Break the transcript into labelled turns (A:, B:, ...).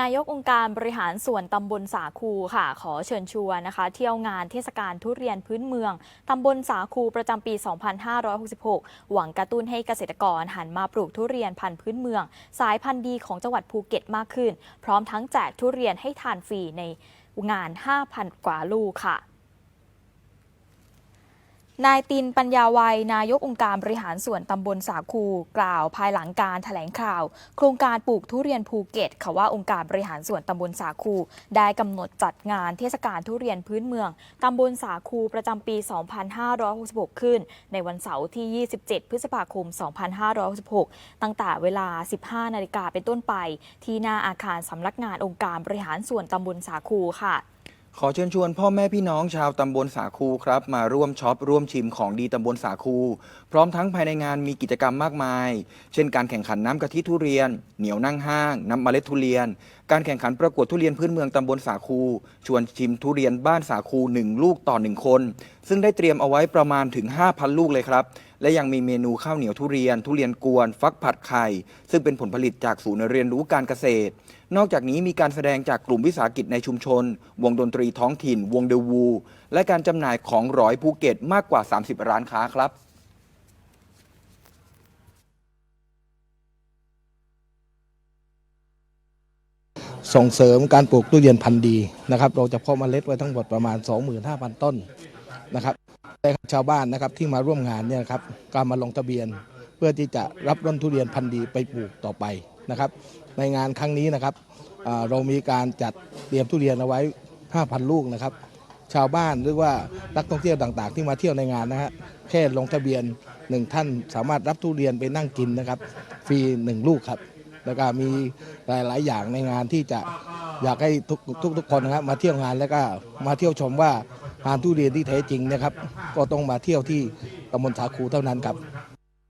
A: นายกองค์การบริหารส่วนตำบลสาคูค่ะ ขอเชิญชวนนะคะ เที่ยวงานเทศกาลทุเรียนพื้นเมืองตำบลสาคูประจำปี 2566 หวังกระตุ้นให้เกษตรกรหันมาปลูกทุเรียนพันธุ์พื้นเมือง สายพันธุ์ดีของจังหวัดภูเก็ตมากขึ้น พร้อมทั้งแจกทุเรียนให้ทานฟรีในงาน 5,000 กว่าลูกค่ะ นายตินปัญญาวัย นายกองค์การบริหารส่วนตำบลสาคู กล่าวภายหลังการแถลงข่าว โครงการปลูกทุเรียนภูเก็ตค่ะว่าองค์การบริหารส่วนตำบลสาคู ได้กำหนดจัดงานเทศกาลทุเรียนพื้นเมืองตำบลสาคูประจำปี 2566 ขึ้น ในวันเสาร์ที่ 27 พฤษภาคม 2566 ตั้งแต่เวลา 15 นาฬิกาเป็นต้นไป ที่หน้าอาคารสำนักงานองค์การบริหารส่วนตำบลสาคูค่ะ
B: ขอเชิญชวนพ่อแม่พี่น้องชาวตำบลสาคูครับ มาร่วมช็อปร่วมชิมของดีตำบลสาคู พร้อมทั้งภายในงานมีกิจกรรมมากมาย เช่นการแข่งขันน้ำกะทิทุเรียน เหนียวนั่งห้าง น้ำเมล็ดทุเรียน การแข่งขันประกวดทุเรียนพื้นเมืองตำบลสาคู ชวนชิมทุเรียนบ้านสาคูหนึ่งลูกต่อหนึ่งคน ซึ่งได้เตรียมเอาไว้ประมาณถึง 5,000 ลูกเลยครับและยังมีเมนูข้าวเหนียวทุเรียน ทุเรียนกวน ฟักผัดไข่ ซึ่งเป็นผลผลิตจากศูนย์เรียนรู้การเกษตร นอกจากนี้มีการแสดงจากกลุ่มวิสาหกิจในชุมชน วงดนตรีท้องถิ่น วงเดวู และการจำหน่ายของร้อยภูเก็ตมากกว่า 30 ร้านค้าครับ
C: ส่งเสริมการปลูกตู้เย็นพันธุ์ดีนะครับ เราจะเพาะเมล็ดไว้ทั้งหมดประมาณ 25,000 ต้นนะครับ ชาวบ้านนะครับที่มาร่วมงานเนี่ยครับการมาลงทะเบียน เพื่อที่จะรับต้นทุเรียนพันธุ์ดีไปปลูกต่อไปนะครับ ในงานครั้งนี้นะครับเรามีการจัดเตรียมทุเรียนเอาไว้ 5,000 ลูกนะครับ ชาวบ้านหรือว่านักท่องเที่ยวต่างๆ ที่มาเที่ยวในงานนะฮะแค่ลงทะเบียนหนึ่งท่านสามารถรับทุเรียนไปนั่งกินนะครับ ฟรีหนึ่งลูกครับ แล้วก็มีหลายๆ อย่างในงานที่จะอยากให้ทุกทุกทุกคนนะครับมาเที่ยวงานแล้วก็มาเที่ยวชมว่า ทานทุเรียนที่แท้จริงนะครับ ก็ต้องมาเที่ยวที่ตำบลสาคูเท่านั้นครับ